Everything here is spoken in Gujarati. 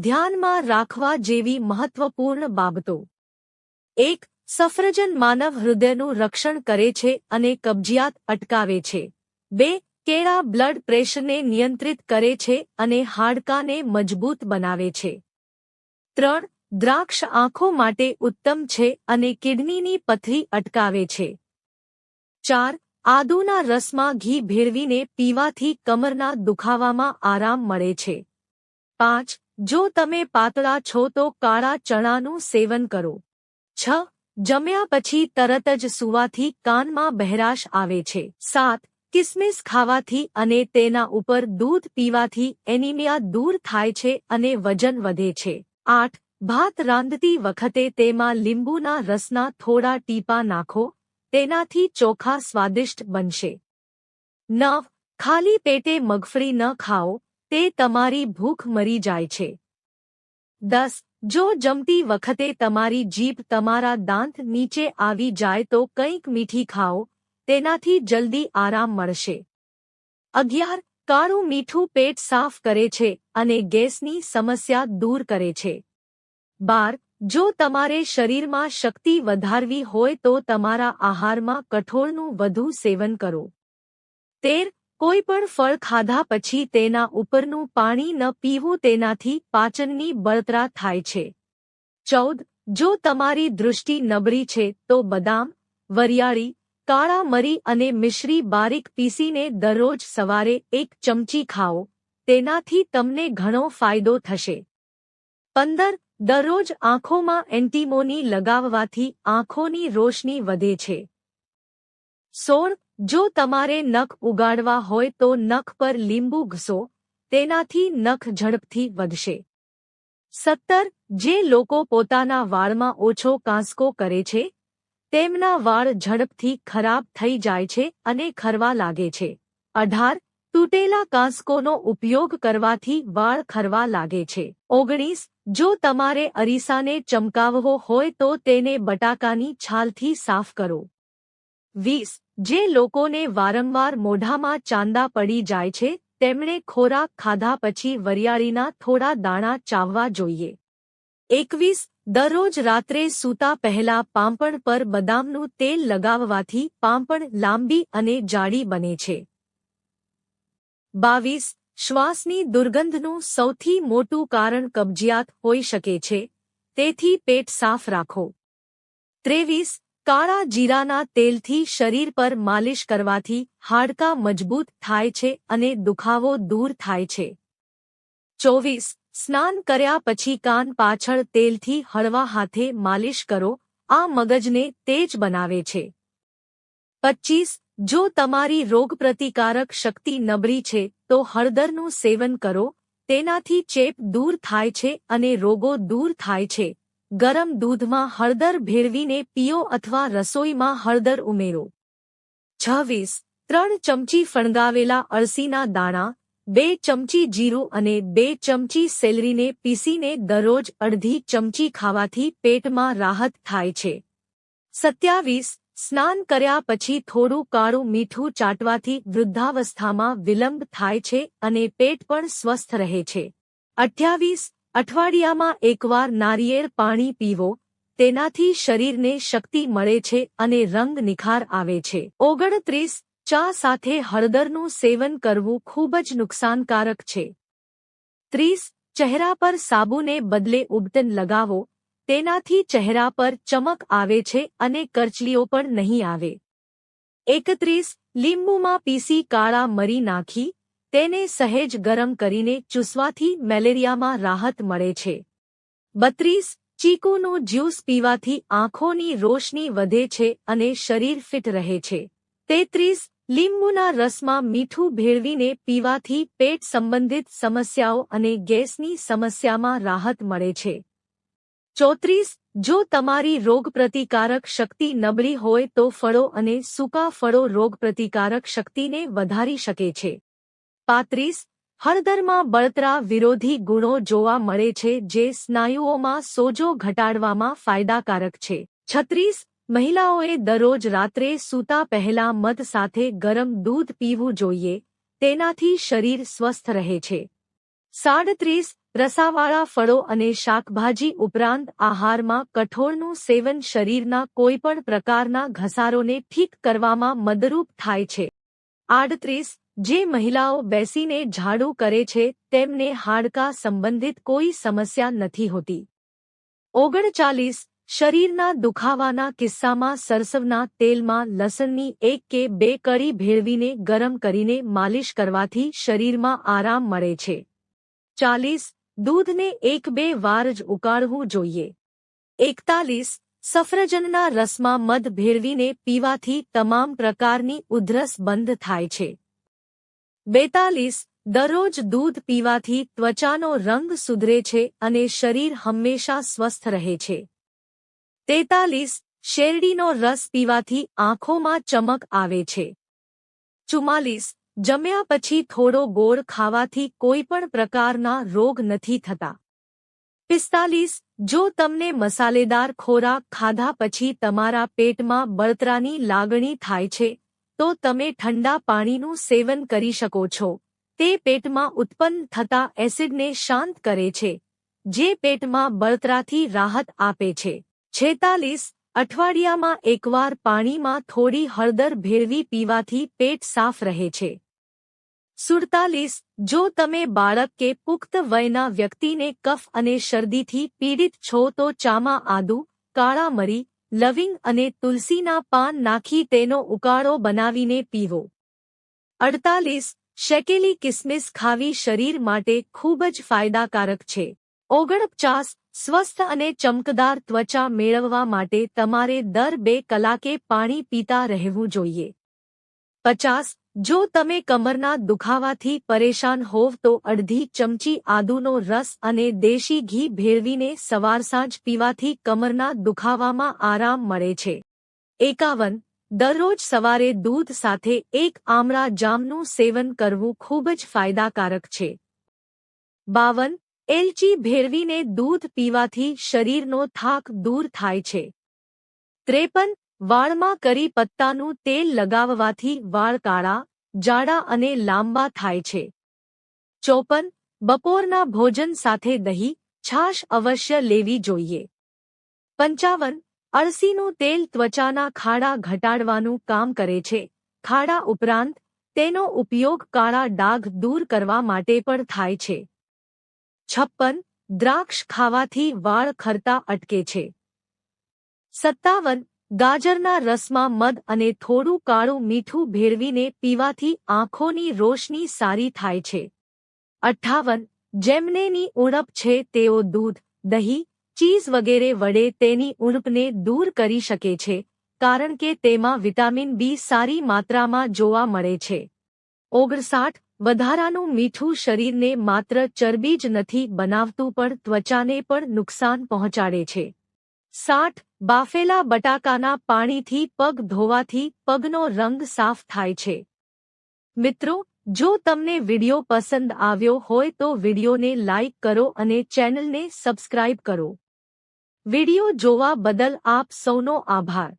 ધ્યાનમાં રાખવા જેવી મહત્વપૂર્ણ બાબતો. એક, સફરજન માનવ હૃદયનું રક્ષણ કરે છે અને કબજિયાત અટકાવે છે. બે, કેળા બ્લડ પ્રેશરને નિયંત્રિત કરે છે અને હાડકાને મજબૂત બનાવે છે. ત્રણ, દ્રાક્ષ આંખો માટે ઉત્તમ છે અને કિડનીની પથરી અટકાવે છે. ચાર, આદુના રસમાં ઘી ભેળવીને પીવાથી કમરના દુખાવામાં આરામ મળે છે. પાંચ જો તમે પાતળા છો તો કાળા ચણાનું સેવન કરો. છ. જમ્યા પછી તરત જ સુવાથી કાનમાં બહેરાશ આવે છે. સાત. કિસમિસ ખાવાથી અને તેના ઉપર દૂધ પીવાથી એનિમિયા દૂર થાય છે અને વજન વધે છે. આઠ. ભાત રાંધતી વખતે તેમાં લીંબુના રસના થોડા ટીપા નાખો. તેનાથી ચોખા સ્વાદિષ્ટ બનશે. નવ. ખાલી પેટે મગફળી ન ખાઓ. તે તમારી ભૂખ મરી જાય છે. દસ, જો જમતી વખતે તમારી જીભ તમારા દાંત નીચે આવી જાય તો કંઈક મીઠી ખાઓ, તેનાથી જલ્દી આરામ મળશે. અગિયાર, કાળું મીઠું પેટ સાફ કરે છે અને ગેસની સમસ્યા દૂર કરે છે. બાર, જો તમારે શરીરમાં શક્તિ વધારવી હોય તો તમારા આહારમાં કઠોળનું વધુ સેવન કરો. તેર કોઈ પણ ફળ ખાધા પછી તેના ઉપરનું પાણી ન પીવું તેનાથી પાચનની બળતરા થાય છે. ચૌદ, જો તમારી દૃષ્ટિ નબળી છે, તો બદામ, વરિયાળી, કાળા મરી અને મિશ્રી બારીક પીસીને દરરોજ સવારે એક ચમચી ખાઓ. તેનાથી તમને ઘણો ફાયદો થશે. પંદર, દરરોજ આંખોમાં એન્ટીમોની લગાવવાથી આંખોની રોશની વધે છે. સોળ જો તમારે નખ ઉગાડવા હોય તો નખ પર લીંબુ ઘસો, તેનાથી નખ ઝડપથી વધશે. સત્તર, જે લોકો પોતાના વાળમાં ઓછો કાંસકો કરે છે, તેમના વાળ ઝડપથી ખરાબ થઈ જાય છે અને ખરવા લાગે છે. અઢાર, તૂટેલા કાંસકોનો ઉપયોગ કરવાથી વાળ ખરવા લાગે છે. ઓગણીસ, જો તમારે અરીસાને ચમકાવવો હોય તો તેને બટાકાની છાલથી સાફ કરો. વીસ જે લોકોને વારંવાર મોઢામાં ચાંદા પડી જાય છે, તેમણે ખોરાક ખાધા પછી વરિયાળીના થોડા દાણા ચાવવા જોઈએ. એકવીસ, દરરોજ રાત્રે સૂતા પહેલા પાંપણ પર બદામનું તેલ લગાવવાથી પાંપણ લાંબી અને જાડી બને છે. બાવીસ, શ્વાસની દુર્ગંધનું સૌથી મોટું કારણ કબજિયાત હોઈ શકે છે, તેથી પેટ સાફ રાખો. ત્રેવીસ કાળા જીરાના તેલથી શરીર પર માલિશ કરવાથી હાડકાં મજબૂત થાય છે અને દુખાવો દૂર થાય છે. ચોવીસ, સ્નાન કર્યા પછી કાન પાછળ તેલથી હળવા હાથે માલિશ કરો, આ મગજને તેજ બનાવે છે. પચ્ચીસ, જો તમારી રોગપ્રતિકારક શક્તિ નબળી છે, તો હળદરનું સેવન કરો, તેનાથી ચેપ દૂર થાય છે અને રોગો દૂર થાય છે. ગરમ દૂધમાં હળદર ભેળવીને પીઓ અથવા રસોઈમાં હળદર ઉમેરો. છવ્વીસ, ત્રણ ચમચી ફણગાવેલા અળસીના દાણા, બે ચમચી જીરું અને બે ચમચી સેલરીને પીસીને દરરોજ અડધી ચમચી ખાવાથી પેટમાં રાહત થાય છે. સત્યાવીસ, સ્નાન કર્યા પછી થોડું કાળું મીઠું ચાટવાથી વૃદ્ધાવસ્થામાં વિલંબ થાય છે અને પેટ પણ સ્વસ્થ રહે છે. અઠ્યાવીસ અઠવાડિયામાં એકવાર નારિયેળ પાણી પીવો, તેનાથી શરીરને શક્તિ મળે છે અને રંગ નિખાર આવે છે. ઓગણત્રીસ, ચા સાથે હળદરનું સેવન કરવું ખૂબ જ નુકસાનકારક છે. ત્રીસ, ચહેરા પર સાબુને બદલે ઉબટન લગાવો, તેનાથી ચહેરા પર ચમક આવે છે અને કરચલીઓ પણ નહીં આવે. એકત્રીસ, લીંબુમાં પીસી કાળા મરી નાખી તેને સહેજ ગરમ કરીને ચૂસવાથી મેલેરિયામાં રાહત મળે છે. બત્રીસ, ચીકુનો જ્યુસ પીવાથી આંખોની રોશની વધે છે અને શરીર ફિટ રહે છે. તેત્રીસ, લીંબુના રસમાં મીઠું ભેળવીને પીવાથી પેટ સંબંધિત સમસ્યાઓ અને ગેસની સમસ્યામાં રાહત મળે છે. ચોત્રીસ, જો તમારી રોગપ્રતિકારક શક્તિ નબળી હોય તો ફળો અને સૂકા ફળો રોગપ્રતિકારક શક્તિને વધારી શકે છે. પાંત્રીસ, હળદરમાં બળતરા વિરોધી ગુણો જોવા મળે છે જે સ્નાયુઓમાં સોજો ઘટાડવામાં ફાયદાકારક છે. છત્રીસ, મહિલાઓએ દરરોજ રાત્રે સૂતા પહેલા મધ સાથે ગરમ દૂધ પીવું જોઈએ, તેનાથી શરીર સ્વસ્થ રહે છે. સાડત્રીસ, રસાવાળા ફળો અને શાકભાજી ઉપરાંત આહારમાં કઠોળનું સેવન શરીરના કોઈપણ પ્રકારના ઘસારોને ઠીક કરવામાં મદરૂપ થાય છે. આડત્રીસ જે મહિલાઓ બેસીને ઝાડુ કરે છે, તેમને હાડકા સંબંધિત કોઈ સમસ્યા નથી હોતી. ઓગણચાલીસ, શરીરના દુખાવાના કિસ્સામાં સરસવના તેલમાં લસણની એક કે બે કળી ભેળવીને ગરમ કરીને માલિશ કરવાથી શરીરમાં આરામ મળે છે. ચાલીસ, દૂધને એક બે વાર જ ઉકાળવું જોઈએ. એકતાલીસ, સફરજનના રસમાં મધ ભેળવીને પીવાથી તમામ પ્રકારની ઉધરસ બંધ થાય છે. બેતાલીસ, દરરોજ દૂધ પીવાથી ત્વચાનો રંગ સુધરે છે અને શરીર હંમેશા સ્વસ્થ રહે છે. તેતાલીસ, શેરડીનો રસ પીવાથી આંખોમાં ચમક આવે છે. ચુમ્માલીસ, જમ્યા પછી થોડો ગોળ ખાવાથી કોઈપણ પ્રકારના રોગ નથી થતા. પિસ્તાલીસ, જો તમને મસાલેદાર ખોરાક ખાધા પછી તમારા પેટમાં બળતરાની લાગણી થાય છે તો તમે ઠંડા પાણીનું સેવન કરી શકો છો. તે પેટમાં ઉત્પન્ન થતા એસિડને શાંત કરે છે, જે પેટમાં બળતરાથી રાહત આપે છે. છેતાલીસ, અઠવાડિયામાં એકવાર પાણીમાં થોડી હળદર ભેળવી પીવાથી પેટ સાફ રહે છે. સુડતાલીસ, જો તમે બાળક કે પુખ્ત વયના વ્યક્તિને કફ અને શરદીથી પીડિત છો તો ચામાં આદુ, કાળા મરી લવિંગ અને તુલસીના પાન નાખી તેનો ઉકાળો બનાવીને પીવો. અડતાલીસ. શેકેલી કિસમિસ ખાવી શરીર માટે ખૂબ જ ફાયદાકારક છે. ઓગણપચાસ. સ્વસ્થ અને ચમકદાર ત્વચા મેળવવા માટે તમારે દર બે કલાકે પાણી પીતા રહેવું જોઈએ. પચાસ. જો તમે કમરના દુખાવાથી પરેશાન હોવ તો અડધી ચમચી આદુનો રસ અને દેશી ઘી ભેળવીને સવાર સાંજ પીવાથી કમરના દુખાવામાં આરામ મળે છે. એકાવન. દરરોજ સવારે દૂધ સાથે એક આમળા જામનું સેવન કરવું ખૂબ જ ફાયદાકારક છે. બાવન. એલચી ભેળવીને દૂધ પીવાથી શરીરનો થાક દૂર થાય છે. ત્રેપન. વાળમાં કરી પત્તાનું તેલ લગાવવાથી વાળ કાળા, જાડા અને લાંબા થાય છે. ચોપન, બપોરના ભોજન સાથે દહીં, છાશ અવશ્ય લેવી જોઈએ. પંચાવન, અળસીનું તેલ ત્વચાના ખાડા ઘટાડવાનું કામ કરે છે. ખાડા ઉપરાંત, તેનો ઉપયોગ કાળા ડાઘ દૂર કરવા માટે પણ થાય છે. છપ્પન, દ્રાક્ષ ખાવાથી વાળ ખરતા અટકે છે. સત્તાવન ગાજરના રસમાં મધ અને થોડું કાળું મીઠું ભેળવીને પીવાથી આંખોની રોશની સારી થાય છે. અઠ્ઠાવન જેમનેની ઉણપ છે તેઓ દૂધ, દહીં, ચીઝ વગેરે વડે તેની ઉણપને દૂર કરી શકે છે, કારણ કે તેમાં વિટામિન બી સારી માત્રામાં જોવા મળે છે. ઓગણસાઠ. વધારાનું મીઠું શરીરને માત્ર ચરબી જ નથી બનાવતું પણ ત્વચાને પણ નુકસાન પહોંચાડે છે. સાઠ બાફેલા બટાકાના પાણીથી પગ ધોવાથી પગનો રંગ સાફ થાય છે. મિત્રો, જો તમને વિડિયો પસંદ આવ્યો હોય તો વિડિયોને લાઇક કરો અને ચેનલને સબસ્ક્રાઇબ કરો. વિડિયો જોવા બદલ આપ સૌનો આભાર.